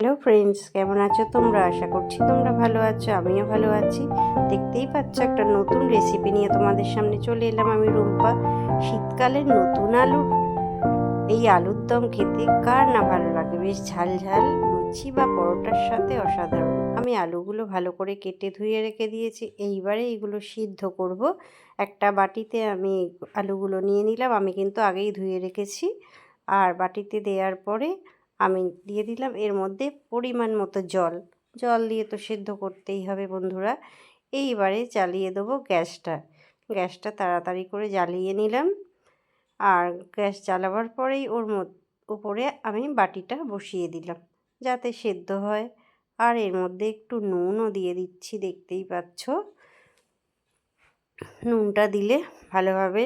Hello friends কেমন আছো তোমরা? আশা করছি তোমরা ভালো আছো, আমিও ভালো আছি। দেখতেই পাচ্ছ একটা নতুন রেসিপি নিয়ে তোমাদের সামনে চলে এলাম আমি, রুম্পা। শীতকালের নতুন আলু এই আলুর দম খেতে কার না ভালো লাগে? বেশ ঝাল ঝাল লুচি বা পরোটার সাথে অসাধারণ। আমি আলুগুলো ভালো করে কেটে ধুয়ে রেখে দিয়েছি, এইবারে এইগুলো সিদ্ধ করব। একটা বাটিতে আমি আলুগুলো নিয়ে নিলাম, আমি কিন্তু আগেই ধুয়ে রেখেছি। আর বাটিতে দেওয়ার পরে আমি দিয়ে দিলাম। এর মধ্যে পরিমাণ মতো জল। জল দিয়ে তো সেদ্ধ করতেই হবে বন্ধুরা। এইবারে চালিয়ে দেবো গ্যাসটা। গ্যাসটা তাড়াতাড়ি করে জ্বালিয়ে নিলাম। আর গ্যাস জ্বালাবার পরেই ওর উপরে আমি বাটিটা বসিয়ে দিলাম যাতে সেদ্ধ হয়। আর এর মধ্যে একটু নুনও দিয়ে দিচ্ছি, দেখতেই পাচ্ছ। নুনটা দিলে ভালোভাবে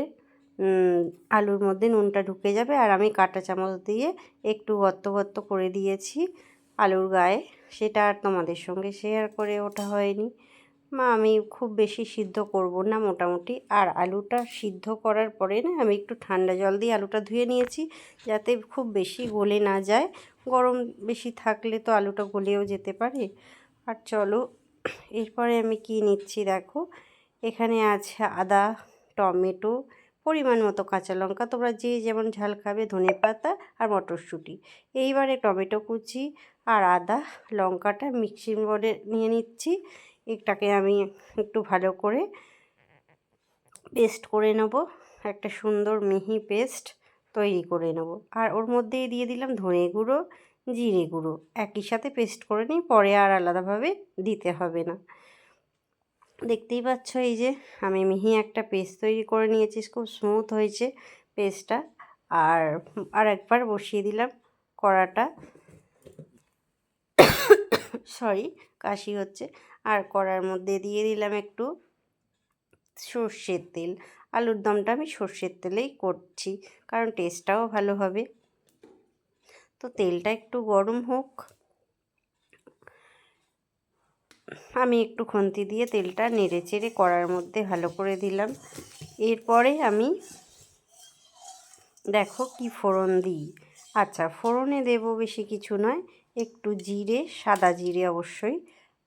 আলুর মধ্যে নুনটা ঢুকে যাবে আর আমি কাঁটা চামচ দিয়ে একটু গর্ত গর্ত করে দিয়েছি আলুর গায়ে। সেটা আর তোমাদের সঙ্গে শেয়ার করে ওঠা হয়নি। মা, আমি খুব বেশি সিদ্ধ করব না মোটামুটি। আর আলুটা সিদ্ধ করার পরে না, আমি একটু ঠান্ডা জল দিয়ে আলুটা ধুয়ে নিয়েছি যাতে খুব বেশি গলে না যায়। গরম বেশি থাকলে তো আলুটা গলেও যেতে পারে। আর চলো, এরপরে আমি কি নিচ্ছি দেখো। এখানে আছে আদা, টমেটো পরিমাণ মতো কাঁচা লঙ্কা। তোমরা যে যেমন ঝাল খাবে, ধনে পাতা আর মটরশুঁটি। এইবারে টমেটো কুচি আর আদা লঙ্কাটা মিক্সিং বোর্ডে নিয়ে নিচ্ছি। এটাকে আমি একটু ভালো করে পেস্ট করে নেব। একটা সুন্দর মিহি পেস্ট তৈরি করে নেব। আর ওর মধ্যেই দিয়ে দিলাম ধনে গুঁড়ো, জিরে গুঁড়ো। একই সাথে পেস্ট করে নিই, পরে আর আলাদাভাবে দিতে হবে না। দেখতেই পাচ্ছ এই যে, আমি মিহি একটা পেস্ট তৈরি করে নিয়েছি, খুব স্মুথ হয়েছে পেস্টটা। আর আর একবার বসিয়ে দিলাম কড়াটা। সরি, কাশি হচ্ছে। আর কড়ার মধ্যে দিয়ে দিলাম একটু সর্ষের তেল। আলুর দমটা আমি সর্ষের তেলেই করছি, কারণ টেস্টটাও ভালো হবে। তো তেলটা একটু গরম হোক। আমি একটু খুন্তি দিয়ে তেলটা নেড়ে চেড়ে কড়ার মধ্যে ভালো করে দিলাম। এরপরে আমি দেখো কি ফোড়ন দিই। আচ্ছা ফোড়নে দেব বেশি কিছু নয়, একটু জিরে, সাদা জিরে অবশ্যই,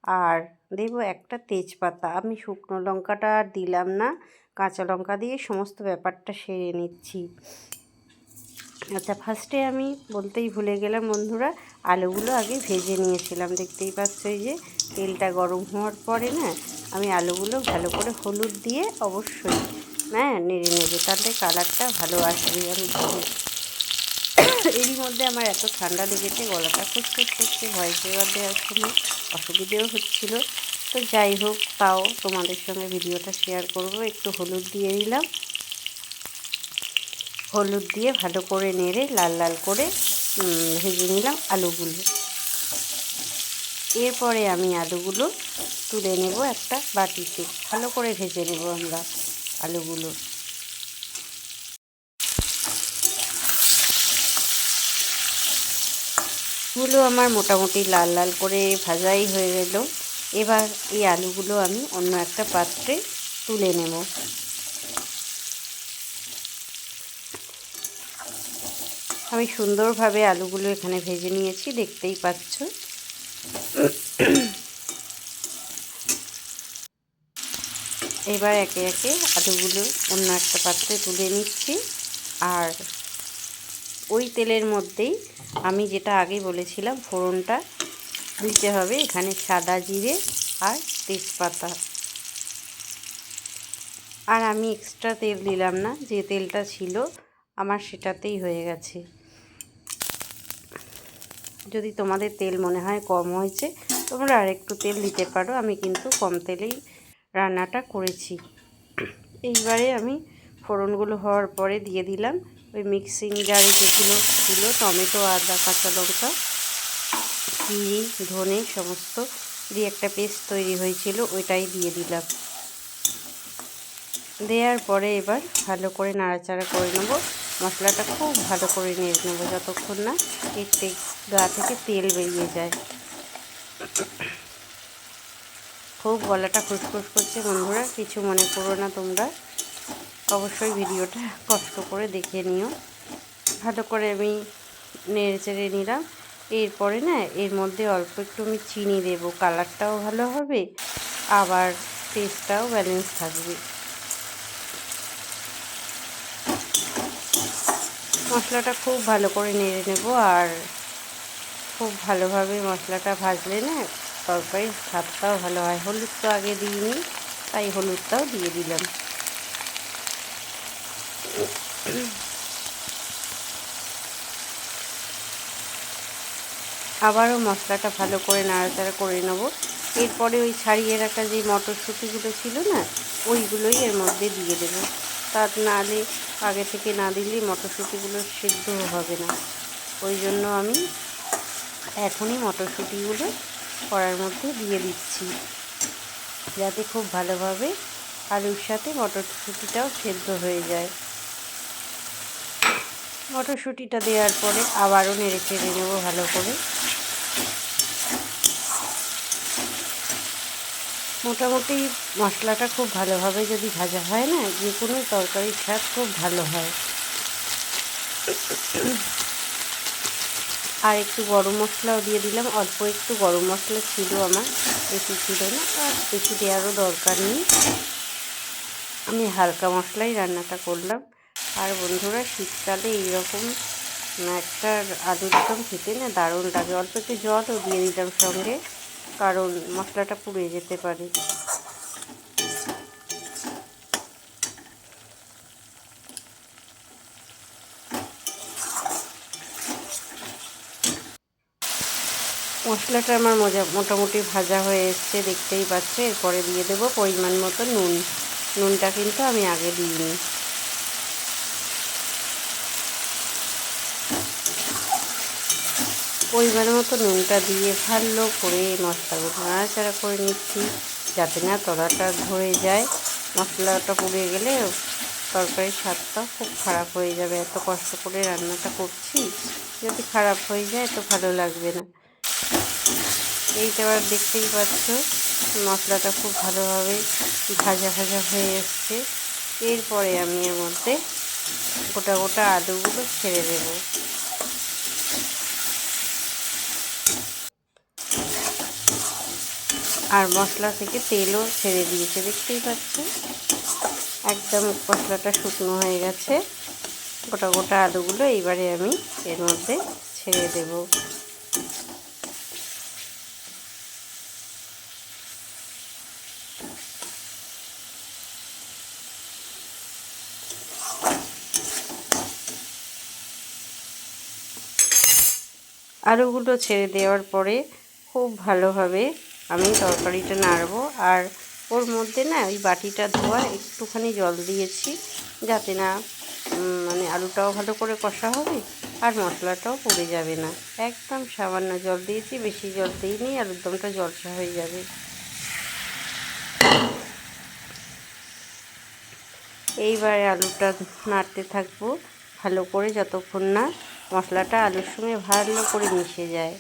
আর দেব একটা তেজপাতা। আমি শুকনো লঙ্কাটা আর দিলাম না, কাঁচা লঙ্কা দিয়ে সমস্ত ব্যাপারটা সেরে নিচ্ছি। আচ্ছা ফার্স্টে আমি বলতেই ভুলে গেলাম বন্ধুরা, আলুগুলো আগে ভেজে নিয়েছিলাম। দেখতেই পাচ্ছ এই যে তেলটা গরম হওয়ার পরে না, আমি আলুগুলো ভালো করে হলুদ দিয়ে অবশ্যই হ্যাঁ নেড়ে নেবে তাহলে কালারটা ভালো আসবে আমি এরই মধ্যে আমার এত ঠান্ডা লেগেছে, গলাটা খুচখুচ করছে ভয়েস ওভার দেওয়ার সময় অসুবিধেও হচ্ছিল। তো যাই হোক, তাও তোমাদের সঙ্গে ভিডিওটা শেয়ার করব, একটু হলুদ দিয়ে দিলাম। হলুদ দিয়ে ভালো করে নেড়ে লাল লাল করে ভেজে নিলাম আলুগুলো। এরপরে আমি আলুগুলো তুলে নেব একটা বাটিতে। ভালো করে ভেজে নেব আমরা আলুগুলো। গুলো আমার মোটামুটি লাল লাল করে ভাজাই হয়ে গেল। এবার এই আলুগুলো আমি অন্য একটা পাত্রে তুলে নেব। আমি সুন্দরভাবে আলুগুলো এখানে ভেজে নিয়েছি, দেখতেই পাচ্ছ। এবার একে একে আলুগুলো অন্য একটা পাত্রে তুলে নিচ্ছি। আর ওই তেলের মধ্যেই আমি যেটা আগে বলেছিলাম, ফোড়নটা দিতে হবে এখানে সাদা জিরে আর তেজপাতা। আর আমি এক্সট্রা তেল দিলাম না, যে তেলটা ছিল আমার সেটাতেই হয়ে গেছে। যদি তোমাদের তেল মনে হয় কম হয়েছে, তোমরা আরেকটু তেল দিতে পারো। আমি কিন্তু কম তেলেই রান্নাটা করেছি। এইবারে আমি ফোড়নগুলো হওয়ার পরে দিয়ে দিলাম। ওই মিক্সিং জারে যেগুলো ছিল, টমেটো, আদা, কাঁচা লঙ্কা, চিনি, ধনে, সমস্ত দিয়ে একটা পেস্ট তৈরি হয়েছিল, ওইটাই দিয়ে দিলাম। দেওয়ার পরে এবার ভালো করে নাড়াচাড়া করে নেব। মশলাটা খুব ভালো করে নিয়ে নেব যতক্ষণ না এর গা থেকে তেল বেরিয়ে যায়। খুব গলাটা খুসখুস করছে বন্ধুরা, কিছু মনে করো না তোমরা। অবশ্যই ভিডিওটা কষ্ট করে দেখে নিও। ভালো করে আমি নেড়ে চেড়ে নিলাম। এরপরে না, এর মধ্যে অল্প একটু আমি চিনি দেবো। কালারটাও ভালো হবে, আবার টেস্টটাও ব্যালেন্স থাকবে। মশলাটা খুব ভালো করে নেড়ে নেব আর খুব ভালোভাবে মশলাটা ভাজলে না তরকারির স্বাদটাও ভালো হয়। হলুদ তো আগে দিইনি, তাই হলুদটাও দিয়ে দিলাম। আবারও মশলাটা ভালো করে নাড়াচাড়া করে নেব। এরপরে ওই ছাড়িয়ে রাখা যে মটরশুঁটিগুলো ছিল না, ওইগুলোই এর মধ্যে দিয়ে দেবো। তার নালে আগে থেকে না দিলে মটরশুঁটিগুলো সেদ্ধ হবে না। ওই জন্য আমি এখনই মটরশুঁটিগুলো কড়ার মধ্যে দিয়ে দিচ্ছি। যাতে খুব ভালোভাবে আলুর সাথে মটরশুঁটিটাও সেদ্ধ হয়ে যায়। মটরশুঁটিটা দেওয়ার পরে আবারও নেড়ে চেড়ে নেব ভালো করে। মোটামুটি মশলাটা খুব ভালোভাবে যদি ভাজা হয় না, যে কোনো তরকারির স্বাদ খুব ভালো হয়। আর একটু গরম মশলাও দিয়ে দিলাম। অল্প একটু গরম মশলা ছিল আমার, বেশি ছিল না, আর বেশি দেওয়ারও দরকার নেই। আমি হালকা মশলাই রান্নাটা করলাম। আর বন্ধুরা, শীতকালে এইরকম একটা আলুর দম খেতে না দারুণ লাগে। অল্প একটু জলও দিয়ে দিলাম সঙ্গে। কারণ মশলাটা পুড়ে যেতে পারে। মশলাটা আমার মজা, মোটামুটি ভাজা হয়ে এসছে, দেখতেই পাচ্ছে। এরপরে দিয়ে দেবো পরিমাণ মতো নুন। নুনটা কিন্তু আমি আগে দিইনি। পরিমাণ মতো নুনটা দিয়ে ভালো করে মশলাগুলো নাড়াচাড়া করে নিচ্ছি, যাতে না তলাটা ধরে যায়। মশলাটা পুড়ে গেলে তরকারির স্বাদটা খুব খারাপ হয়ে যাবে। এত কষ্ট করে রান্নাটা করছি, যদি খারাপ হয়ে যায় তো ভালো লাগবে না। এইটা আবার দেখতেই পাচ্ছ, মশলাটা খুব ভালোভাবে ভাজা ভাজা হয়ে এসছে। এরপরে আমি এর মধ্যে গোটা গোটা আলুগুলো ছেড়ে দেবো। আর মশলা থেকে তেলও ছেড়ে দিয়েছে, দেখতেই পাচ্ছি একদম মশলাটা শুকনো হয়ে গেছে। গোটা গোটা আলুগুলো এইবারে আমি এর মধ্যে ছেড়ে দেব। আলুগুলো ছেড়ে দেওয়ার পরে খুব ভালোভাবে আমি তরকারিটা নাড়বো। আর ওর মধ্যে না ওই বাটিটা ধোয়া একটুখানি জল দিয়েছি, যাতে না মানে আলুটাও ভালো করে কষা হবে আর মশলাটাও পড়ে যাবে না। একদম সামান্য জল দিয়েছি, বেশি জল দিইনি আলুর দমটা জলসা হয়ে যাবে। এইবারে আলুটা নাড়তে থাকব, ভালো করে যতক্ষণ না মশলাটা আলুর সঙ্গে ভালো করে মিশে যায়।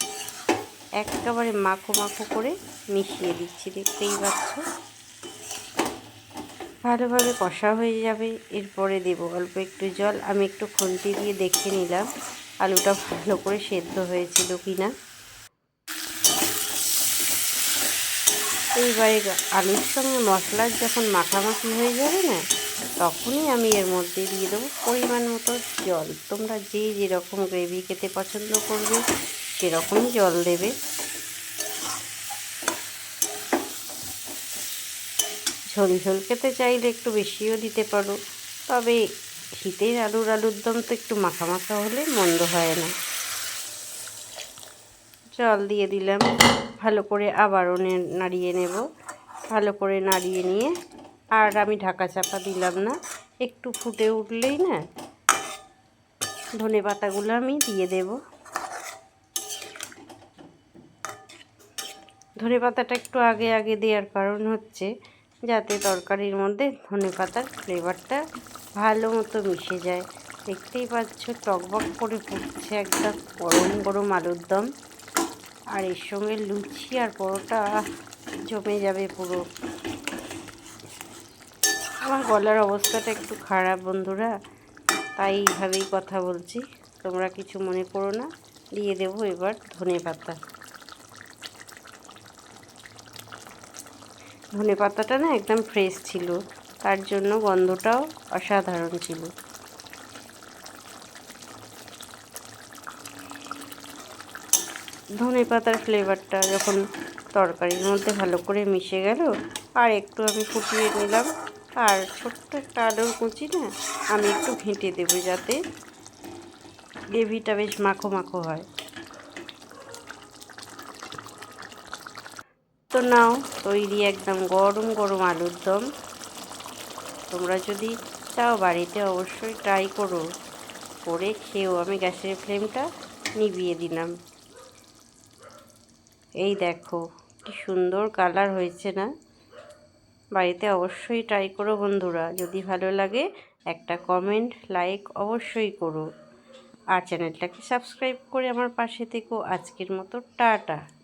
একেবারে মাখো মাখো করে মিশিয়ে দিচ্ছি, দেখতেই পাচ্ছ। ভালোভাবে কষা হয়ে যাবে, এরপরে দেবো অল্প একটু জল। আমি একটু খুন্তি দিয়ে দেখে নিলাম আলুটা ভালো করে সেদ্ধ হয়েছিল কি না এইবারে আলুর সঙ্গে মশলার যখন মাখামাখি হয়ে যাবে না, তখনই আমি এর মধ্যে দিয়ে দেবো পরিমাণ মতো জল। তোমরা যে যেরকম গ্রেভি খেতে পছন্দ করবে সেরকমই জল দেবে? ঝোল ঝোল খেতে চাইলে একটু বেশিও দিতে পারো। তবে শীতের আলুর আলুর দম তো একটু মাখা মাখা হলে মন্দ হয় না। জল দিয়ে দিলাম। ভালো করে আবারও নাড়িয়ে নেব। ভালো করে নাড়িয়ে নিয়ে আর আমি ঢাকা চাপা দিলাম না। একটু ফুটে উঠলেই না ধনে পাতাগুলো আমি দিয়ে দেব। ধনে পাতাটা একটু আগে আগে দেওয়ার কারণ হচ্ছে যাতে তরকারির মধ্যে ধনে পাতার ফ্লেভারটা ভালো মতো মিশে যায়। দেখতেই পাচ্ছ, টকবক করে ফুটছে একটা গরম গরম আলুর দম। আর এর সঙ্গে লুচি আর পরোটা জমে যাবে পুরো। আমার গলার অবস্থাটা একটু খারাপ বন্ধুরা, তাই এইভাবেই কথা বলছি। তোমরা কিছু মনে করো না, দিয়ে দেবো এবার ধনে পাতা ধনে পাতাটা না একদম ফ্রেশ ছিল। তার জন্য গন্ধটাও অসাধারণ ছিল। ধনে পাতার ফ্লেভারটা যখন তরকারির মধ্যে ভালো করে মিশে গেল, আর একটু আমি ফুটিয়ে নিলাম। আর ছোট্ট একটা আলুর কুচি না, আমি একটু ঘেঁটে দেবো যাতে গ্রেভিটা বেশ মাখো মাখো হয়। তো নাও, তৈরি একদম গরম গরম আলুর দম। তোমরা যদি চাও বাড়িতে অবশ্যই ট্রাই করো। করে খেয়েও আমি গ্যাসের ফ্লেমটা নিভিয়ে দিলাম। এই দেখো, কি সুন্দর কালার হয়েছে না? বাড়িতে অবশ্যই ট্রাই করো বন্ধুরা, যদি ভালো লাগে একটা কমেন্ট লাইক অবশ্যই করো। আর চ্যানেলটাকে সাবস্ক্রাইব করে আমার পাশে থেকো। আজকের মতো টাটা।